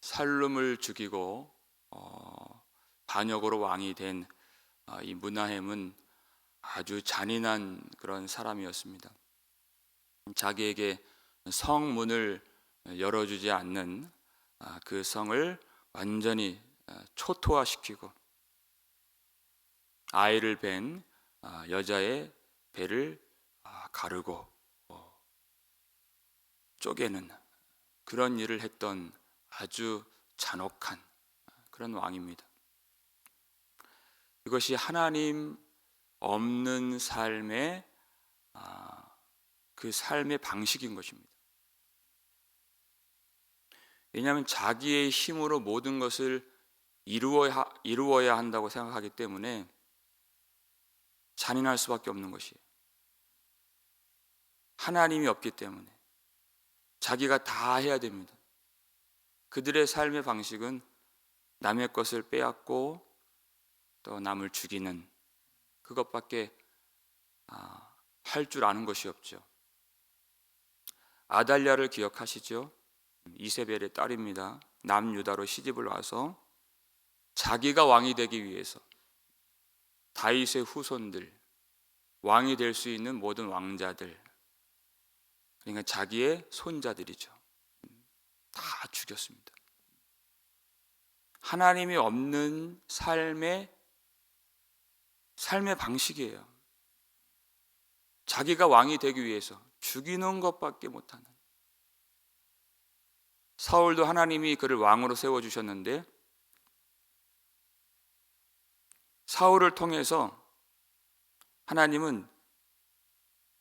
살룸을 죽이고 어, 반역으로 왕이 된 이 문하햄은 아주 잔인한 그런 사람이었습니다. 자기에게 성문을 열어주지 않는 아, 그 성을 완전히 아, 초토화시키고 아이를 뵌 아, 여자의 배를 아, 가르고 어, 쪼개는 그런 일을 했던 아주 잔혹한 그런 왕입니다. 이것이 하나님 없는 삶의 아, 그 삶의 방식인 것입니다. 왜냐하면 자기의 힘으로 모든 것을 이루어야, 이루어야 한다고 생각하기 때문에 잔인할 수밖에 없는 것이에요. 하나님이 없기 때문에 자기가 다 해야 됩니다. 그들의 삶의 방식은 남의 것을 빼앗고 또 남을 죽이는 그것밖에 아, 할줄 아는 것이 없죠. 아달랴를 기억하시죠? 이세벨의 딸입니다. 남유다로 시집을 와서 자기가 왕이 되기 위해서 다윗의 후손들, 왕이 될 수 있는 모든 왕자들, 그러니까 자기의 손자들이죠. 다 죽였습니다. 하나님이 없는 삶의 삶의 방식이에요. 자기가 왕이 되기 위해서 죽이는 것밖에 못하는. 사울도 하나님이 그를 왕으로 세워 주셨는데 사울을 통해서 하나님은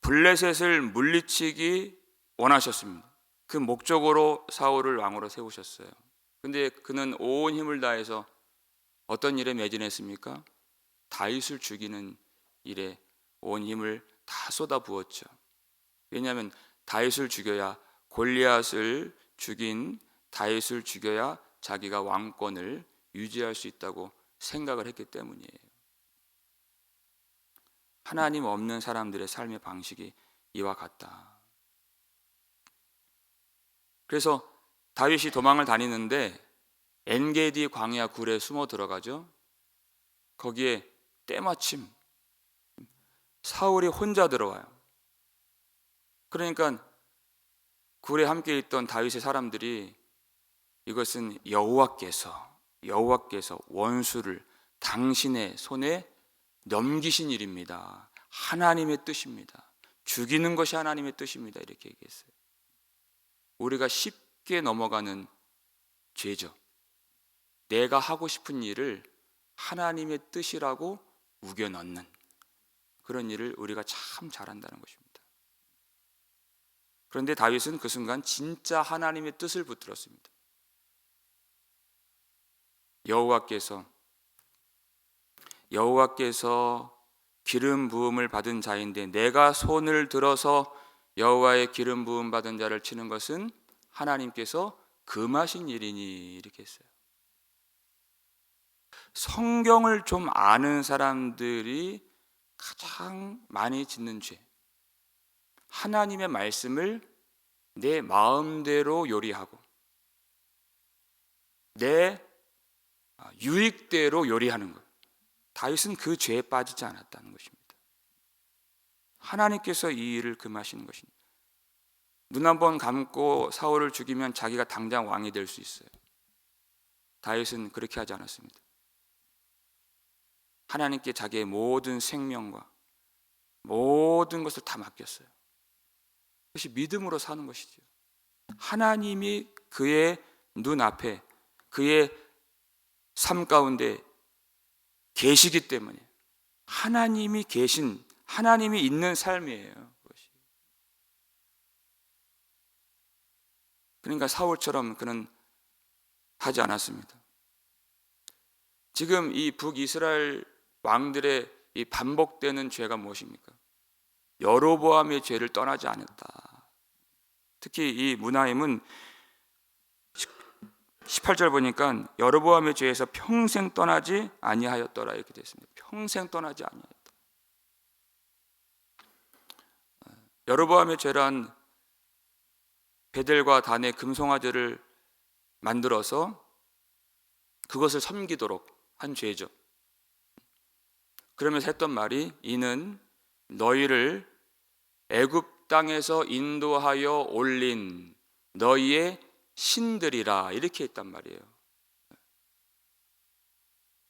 블레셋을 물리치기 원하셨습니다. 그 목적으로 사울을 왕으로 세우셨어요. 근데 그는 온 힘을 다해서 어떤 일에 매진했습니까? 다윗을 죽이는 일에 온 힘을 다 쏟아 부었죠. 왜냐하면 다윗을 죽여야 골리앗을 죽인 다윗을 죽여야 자기가 왕권을 유지할 수 있다고 생각을 했기 때문이에요. 하나님 없는 사람들의 삶의 방식이 이와 같다. 그래서 다윗이 도망을 다니는데 엔게디 광야 굴에 숨어 들어가죠. 거기에 때마침 사울이 혼자 들어와요. 그러니까 굴에 함께 있던 다윗의 사람들이 이것은 여호와께서 여호와께서 원수를 당신의 손에 넘기신 일입니다. 하나님의 뜻입니다. 죽이는 것이 하나님의 뜻입니다. 이렇게 얘기했어요. 우리가 쉽게 넘어가는 죄죠. 내가 하고 싶은 일을 하나님의 뜻이라고 우겨 넣는 그런 일을 우리가 참 잘한다는 것입니다. 그런데 다윗은 그 순간 진짜 하나님의 뜻을 붙들었습니다. 여호와께서 여호와께서 기름 부음을 받은 자인데 내가 손을 들어서 여호와의 기름 부음 받은 자를 치는 것은 하나님께서 금하신 일이니 이렇게 했어요. 성경을 좀 아는 사람들이 가장 많이 짓는 죄. 하나님의 말씀을 내 마음대로 요리하고 내 유익대로 요리하는 것. 다윗은 그 죄에 빠지지 않았다는 것입니다. 하나님께서 이 일을 금하시는 것입니다. 눈 한 번 감고 사울을 죽이면 자기가 당장 왕이 될 수 있어요. 다윗은 그렇게 하지 않았습니다. 하나님께 자기의 모든 생명과 모든 것을 다 맡겼어요. 그것이 믿음으로 사는 것이죠. 하나님이 그의 눈앞에 그의 삶 가운데 계시기 때문에 하나님이 계신 하나님이 있는 삶이에요. 그것이. 그러니까 사울처럼 그는 하지 않았습니다. 지금 이 북이스라엘 왕들의 이 반복되는 죄가 무엇입니까? 여로보암의 죄를 떠나지 않았다. 특히 이 문하임은 18절 보니까 여로보암의 죄에서 평생 떠나지 아니하였더라 이렇게 되어 있습니다. 평생 떠나지 아니하였 여로보암의 죄란 베델과 단의 금송아지를 만들어서 그것을 섬기도록 한 죄죠. 그러면서 했던 말이 이는 너희를 애굽 땅에서 인도하여 올린 너희의 신들이라 이렇게 했단 말이에요.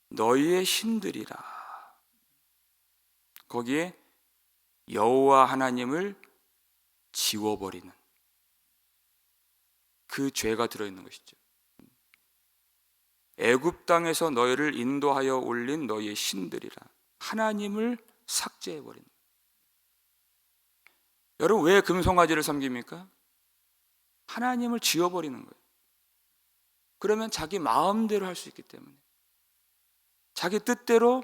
너희의 신들이라. 거기에 여호와 하나님을 지워버리는 그 죄가 들어있는 것이죠. 애굽 땅에서 너희를 인도하여 올린 너희의 신들이라 하나님을 삭제해 버린. 여러분 왜 금송아지를 섬깁니까? 하나님을 지워 버리는 거예요. 그러면 자기 마음대로 할 수 있기 때문에 자기 뜻대로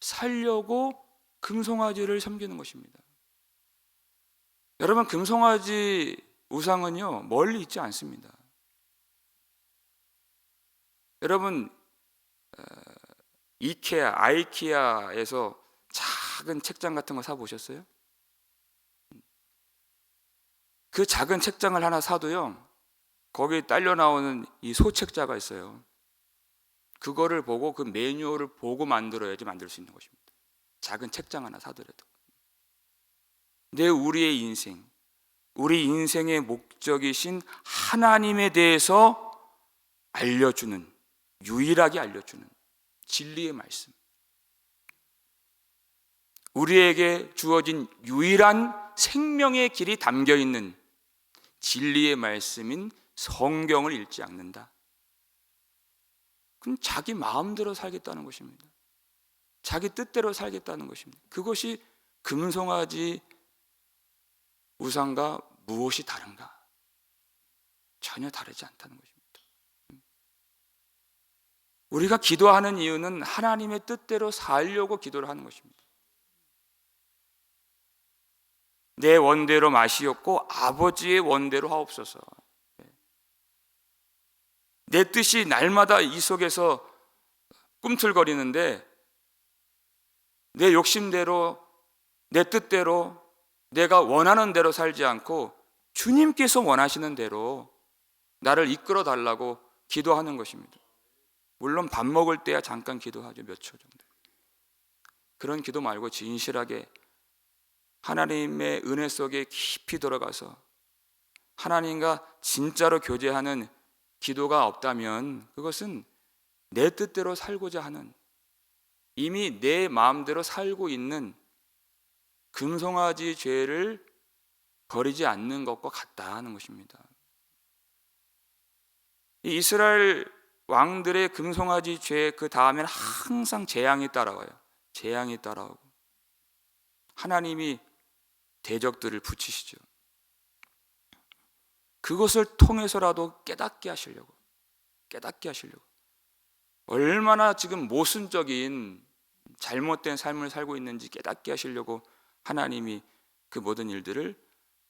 살려고 금송아지를 섬기는 것입니다. 여러분 금송아지 우상은요 멀리 있지 않습니다. 여러분 어, 이케아, 아이키아에서 작은 책장 같은 거 사 보셨어요? 그 작은 책장을 하나 사도요. 거기에 딸려 나오는 이 소책자가 있어요. 그거를 보고 그 매뉴얼을 보고 만들어야지 만들 수 있는 것입니다. 작은 책장 하나 사더라도. 내 우리의 인생, 우리 인생의 목적이신 하나님에 대해서 알려주는, 유일하게 알려주는 진리의 말씀. 우리에게 주어진 유일한 생명의 길이 담겨 있는 진리의 말씀인 성경을 읽지 않는다. 그럼 자기 마음대로 살겠다는 것입니다. 자기 뜻대로 살겠다는 것입니다. 그것이 금송아지 우상과 무엇이 다른가? 전혀 다르지 않다는 것입니다. 우리가 기도하는 이유는 하나님의 뜻대로 살려고 기도를 하는 것입니다. 내 원대로 마시었고 아버지의 원대로 하옵소서. 내 뜻이 날마다 이 속에서 꿈틀거리는데 내 욕심대로 내 뜻대로 내가 원하는 대로 살지 않고 주님께서 원하시는 대로 나를 이끌어 달라고 기도하는 것입니다. 물론 밥 먹을 때야 잠깐 기도하죠. 몇 초 정도. 그런 기도 말고 진실하게 하나님의 은혜 속에 깊이 들어가서 하나님과 진짜로 교제하는 기도가 없다면 그것은 내 뜻대로 살고자 하는 이미 내 마음대로 살고 있는 금송아지 죄를 버리지 않는 것과 같다 하는 것입니다. 이스라엘 왕들의 금송아지 죄 그 다음에는 항상 재앙이 따라와요. 재앙이 따라오고 하나님이 대적들을 붙이시죠. 그것을 통해서라도 깨닫게 하시려고 깨닫게 하시려고 얼마나 지금 모순적인 잘못된 삶을 살고 있는지 깨닫게 하시려고 하나님이 그 모든 일들을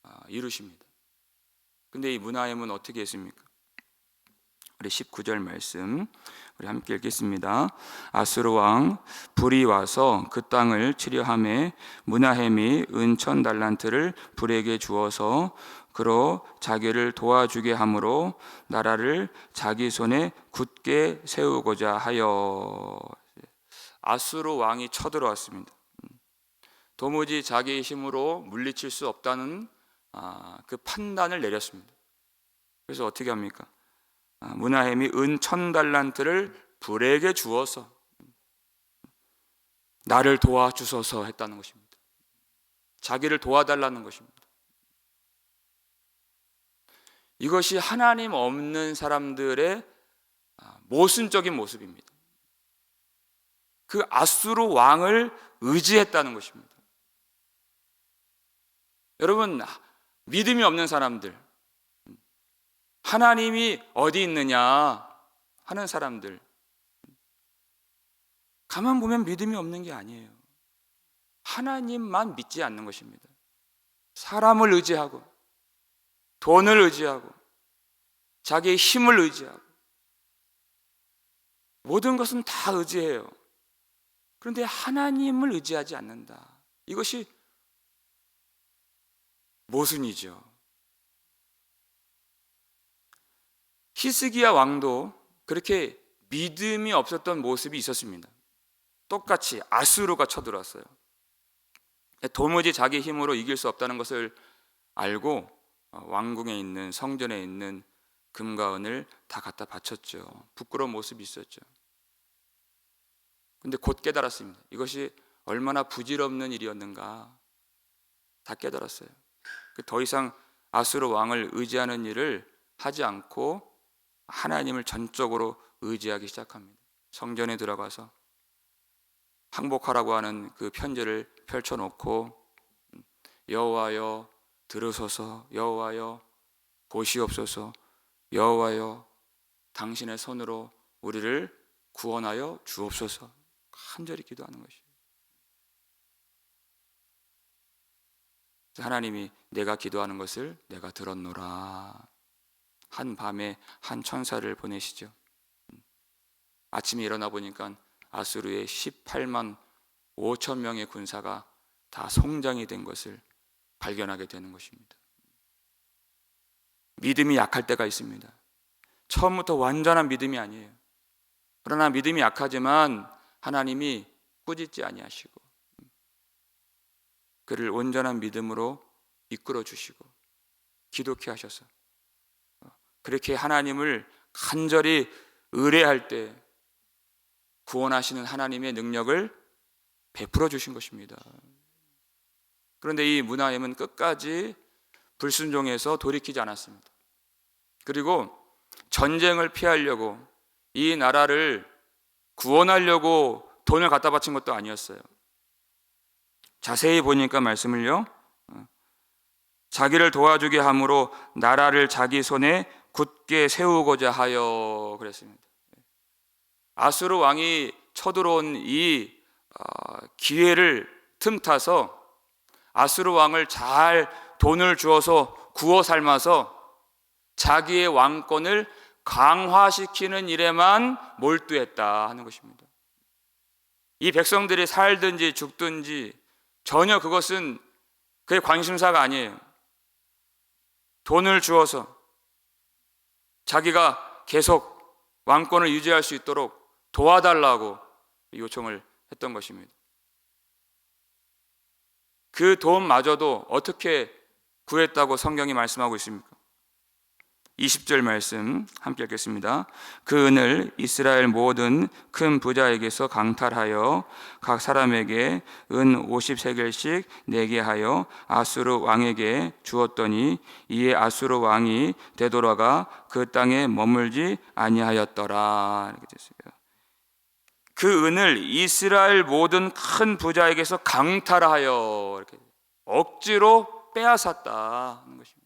아, 이루십니다. 근데 이 문하임은 어떻게 했습니까? 우리 19절 말씀 우리 함께 읽겠습니다. 아수르 왕 불이 와서 그 땅을 치려함에 문하햄이 은천 달란트를 불에게 주어서 그로 자기를 도와주게 함으로 나라를 자기 손에 굳게 세우고자 하여 아수르 왕이 쳐들어왔습니다. 도무지 자기 힘으로 물리칠 수 없다는 아, 그 판단을 내렸습니다. 그래서 어떻게 합니까? 아, 문하햄이 은 천 달란트를 불에게 주어서 나를 도와주소서 했다는 것입니다. 자기를 도와달라는 것입니다. 이것이 하나님 없는 사람들의 아, 모순적인 모습입니다. 그 아수르 왕을 의지했다는 것입니다. 여러분, 믿음이 없는 사람들, 하나님이 어디 있느냐 하는 사람들 가만 보면 믿음이 없는 게 아니에요. 하나님만 믿지 않는 것입니다. 사람을 의지하고 돈을 의지하고 자기의 힘을 의지하고 모든 것은 다 의지해요. 그런데 하나님을 의지하지 않는다. 이것이 모순이죠. 히스기야 왕도 그렇게 믿음이 없었던 모습이 있었습니다. 똑같이 아수르가 쳐들어왔어요. 도무지 자기 힘으로 이길 수 없다는 것을 알고 어, 왕궁에 있는 성전에 있는 금과 은을 다 갖다 바쳤죠. 부끄러운 모습이 있었죠. 근데 곧 깨달았습니다. 이것이 얼마나 부질없는 일이었는가 다 깨달았어요. 그더 이상 아수르 왕을 의지하는 일을 하지 않고 하나님을 전적으로 의지하기 시작합니다. 성전에 들어가서 항복하라고 하는 그 편지를 펼쳐놓고 여호와여 들으소서 여호와여 보시옵소서 여호와여 당신의 손으로 우리를 구원하여 주옵소서 간절히 기도하는 것이에 하나님이 내가 기도하는 것을 내가 들었노라. 한 밤에 한 천사를 보내시죠. 아침에 일어나 보니까 아수르의 18만 5천 명의 군사가 다 송장이 된 것을 발견하게 되는 것입니다. 믿음이 약할 때가 있습니다. 처음부터 완전한 믿음이 아니에요. 그러나 믿음이 약하지만 하나님이 꾸짖지 아니하시고 그를 온전한 믿음으로 이끌어 주시고 기독케 하셔서 그렇게 하나님을 간절히 의뢰할 때 구원하시는 하나님의 능력을 베풀어 주신 것입니다. 그런데 이 문하임은 끝까지 불순종해서 돌이키지 않았습니다. 그리고 전쟁을 피하려고 이 나라를 구원하려고 돈을 갖다 바친 것도 아니었어요. 자세히 보니까 말씀을요. 자기를 도와주게 함으로 나라를 자기 손에 굳게 세우고자 하여 그랬습니다. 아수르 왕이 쳐들어온 이 어, 기회를 틈타서 아수르 왕을 잘 돈을 주어서 구워 삶아서 자기의 왕권을 강화시키는 일에만 몰두했다 하는 것입니다. 이 백성들이 살든지 죽든지 전혀 그것은 그의 관심사가 아니에요. 돈을 주어서 자기가 계속 왕권을 유지할 수 있도록 도와달라고 요청을 했던 것입니다. 그 돈마저도 어떻게 구했다고 성경이 말씀하고 있습니까? 20절 말씀 함께 읽겠습니다. 그 은을 이스라엘 모든 큰 부자에게서 강탈하여 각 사람에게 은 50세겔씩 내게 하여 아수르 왕에게 주었더니 이에 아수르 왕이 되돌아가 그 땅에 머물지 아니하였더라. 이렇게 됐어요. 그 은을 이스라엘 모든 큰 부자에게서 강탈하여 이렇게 억지로 빼앗았다 하는 것입니다.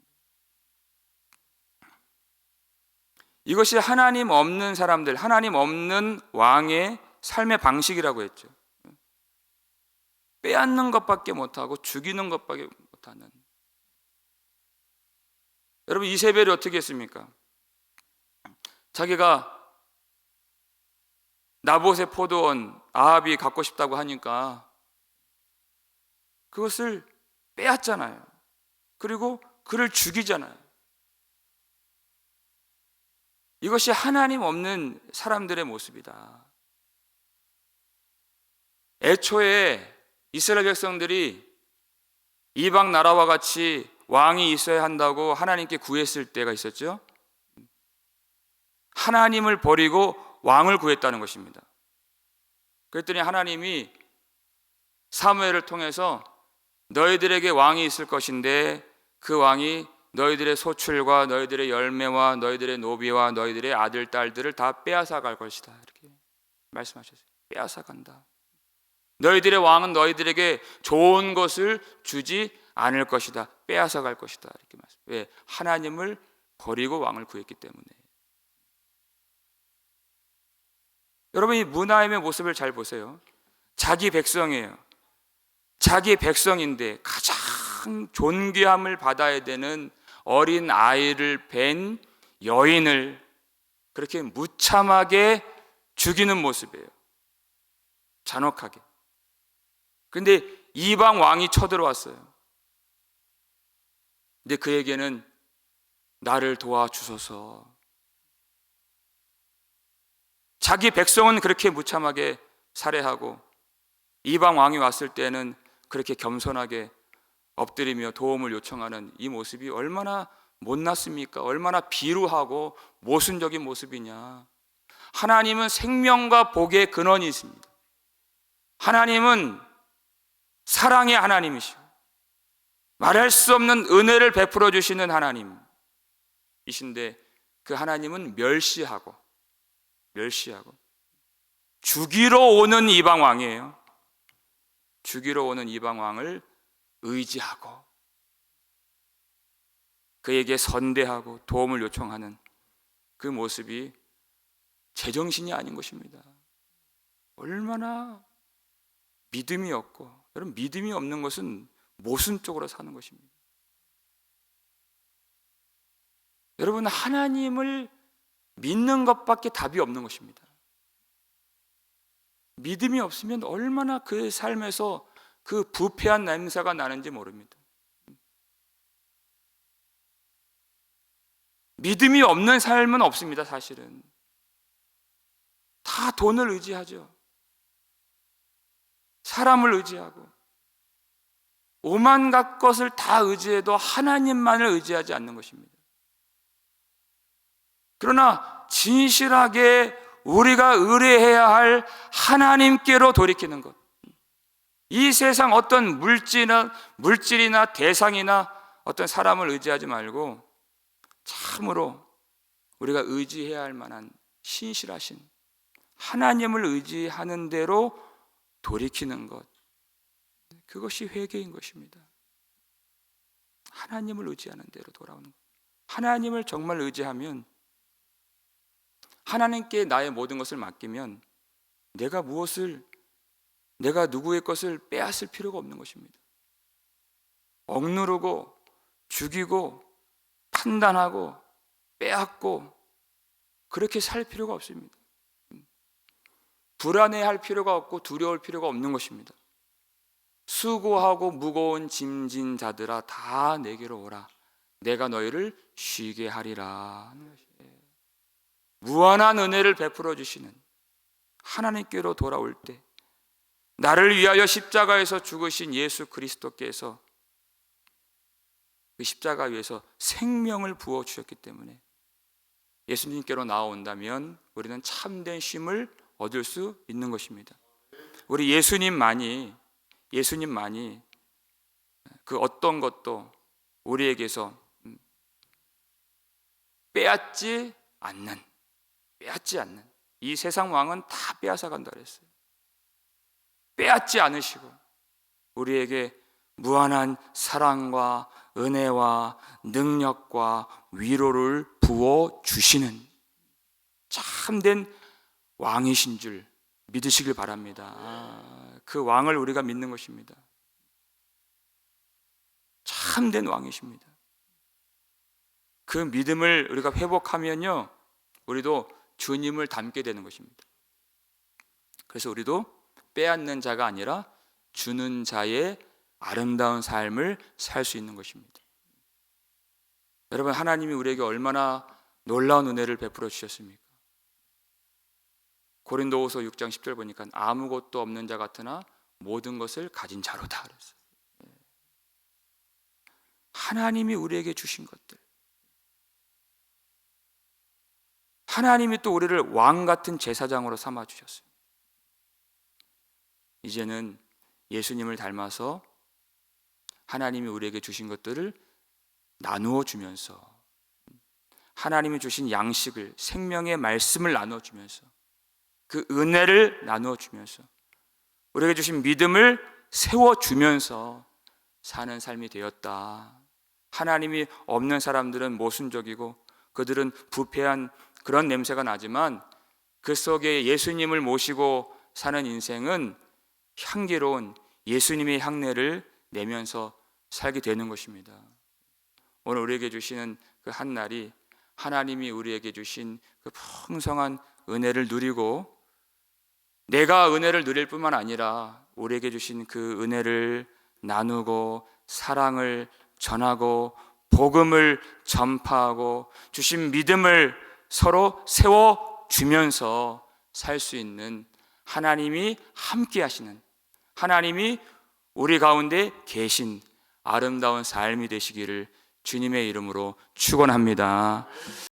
이것이 하나님 없는 사람들, 하나님 없는 왕의 삶의 방식이라고 했죠. 빼앗는 것밖에 못하고 죽이는 것밖에 못하는. 여러분 이세벨이 어떻게 했습니까? 자기가 나봇의 포도원 아합이 갖고 싶다고 하니까 그것을 빼앗잖아요. 그리고 그를 죽이잖아요. 이것이 하나님 없는 사람들의 모습이다. 애초에 이스라엘 백성들이 이방 나라와 같이 왕이 있어야 한다고 하나님께 구했을 때가 있었죠. 하나님을 버리고 왕을 구했다는 것입니다. 그랬더니 하나님이 사무엘을 통해서 너희들에게 왕이 있을 것인데 그 왕이 너희들의 소출과 너희들의 열매와 너희들의 노비와 너희들의 아들 딸들을 다 빼앗아 갈 것이다. 이렇게 말씀하셨어요. 빼앗아 간다. 너희들의 왕은 너희들에게 좋은 것을 주지 않을 것이다. 빼앗아 갈 것이다. 이렇게 말씀. 왜? 하나님을 버리고 왕을 구했기 때문에. 여러분 이 문하임의 모습을 잘 보세요. 자기 백성이에요. 자기 백성인데 가장 존귀함을 받아야 되는 어린 아이를 뵌 여인을 그렇게 무참하게 죽이는 모습이에요. 잔혹하게. 근데 이방 왕이 쳐들어왔어요. 근데 그에게는 나를 도와주소서. 자기 백성은 그렇게 무참하게 살해하고 이방 왕이 왔을 때는 그렇게 겸손하게 엎드리며 도움을 요청하는 이 모습이 얼마나 못났습니까? 얼마나 비루하고 모순적인 모습이냐. 하나님은 생명과 복의 근원이 있습니다. 하나님은 사랑의 하나님이시고 말할 수 없는 은혜를 베풀어 주시는 하나님이신데 그 하나님은 멸시하고 멸시하고 죽이러 오는 이방 왕이에요. 죽이러 오는 이방 왕을 의지하고 그에게 선대하고 도움을 요청하는 그 모습이 제정신이 아닌 것입니다. 얼마나 믿음이 없고 여러분 믿음이 없는 것은 모순적으로 사는 것입니다. 여러분 하나님을 믿는 것밖에 답이 없는 것입니다. 믿음이 없으면 얼마나 그 삶에서 그 부패한 냄새가 나는지 모릅니다. 믿음이 없는 삶은 없습니다, 사실은. 다 돈을 의지하죠. 사람을 의지하고. 오만갓 것을 다 의지해도 하나님만을 의지하지 않는 것입니다. 그러나 진실하게 우리가 의뢰해야 할 하나님께로 돌이키는 것. 이 세상 어떤 물질이나, 물질이나 대상이나 어떤 사람을 의지하지 말고 참으로 우리가 의지해야 할 만한 신실하신 하나님을 의지하는 대로 돌이키는 것. 그것이 회개인 것입니다. 하나님을 의지하는 대로 돌아오는 것. 하나님을 정말 의지하면 하나님께 나의 모든 것을 맡기면 내가 무엇을 내가 누구의 것을 빼앗을 필요가 없는 것입니다. 억누르고 죽이고 판단하고 빼앗고 그렇게 살 필요가 없습니다. 불안해할 필요가 없고 두려울 필요가 없는 것입니다. 수고하고 무거운 짐진 자들아 다 내게로 오라. 내가 너희를 쉬게 하리라. 무한한 은혜를 베풀어 주시는 하나님께로 돌아올 때 나를 위하여 십자가에서 죽으신 예수 그리스도께서 그 십자가 위에서 생명을 부어 주셨기 때문에 예수님께로 나온다면 우리는 참된 쉼을 얻을 수 있는 것입니다. 우리 예수님만이 예수님만이 그 어떤 것도 우리에게서 빼앗지 않는 빼앗지 않는 이 세상 왕은 다 빼앗아 간다 그랬어요. 빼앗지 않으시고 우리에게 무한한 사랑과 은혜와 능력과 위로를 부어 주시는 참된 왕이신 줄 믿으시길 바랍니다. 그 왕을 우리가 믿는 것입니다. 참된 왕이십니다. 그 믿음을 우리가 회복하면요, 우리도 주님을 닮게 되는 것입니다. 그래서 우리도 빼앗는 자가 아니라 주는 자의 아름다운 삶을 살 수 있는 것입니다. 여러분, 하나님이 우리에게 얼마나 놀라운 은혜를 베풀어 주셨습니까? 고린도후서 6장 10절 보니까 아무것도 없는 자 같으나 모든 것을 가진 자로다 그랬어요. 예. 하나님이 우리에게 주신 것들. 하나님이 또 우리를 왕 같은 제사장으로 삼아 주셨어요. 이제는 예수님을 닮아서 하나님이 우리에게 주신 것들을 나누어 주면서 하나님이 주신 양식을 생명의 말씀을 나누어 주면서 그 은혜를 나누어 주면서 우리에게 주신 믿음을 세워 주면서 사는 삶이 되었다. 하나님이 없는 사람들은 모순적이고 그들은 부패한 그런 냄새가 나지만 그 속에 예수님을 모시고 사는 인생은 향기로운 예수님의 향내를 내면서 살게 되는 것입니다. 오늘 우리에게 주시는 그 한 날이 하나님이 우리에게 주신 그 풍성한 은혜를 누리고 내가 은혜를 누릴 뿐만 아니라 우리에게 주신 그 은혜를 나누고 사랑을 전하고 복음을 전파하고 주신 믿음을 서로 세워 주면서 살 수 있는 하나님이 함께 하시는 하나님이 우리 가운데 계신 아름다운 삶이 되시기를 주님의 이름으로 축원합니다.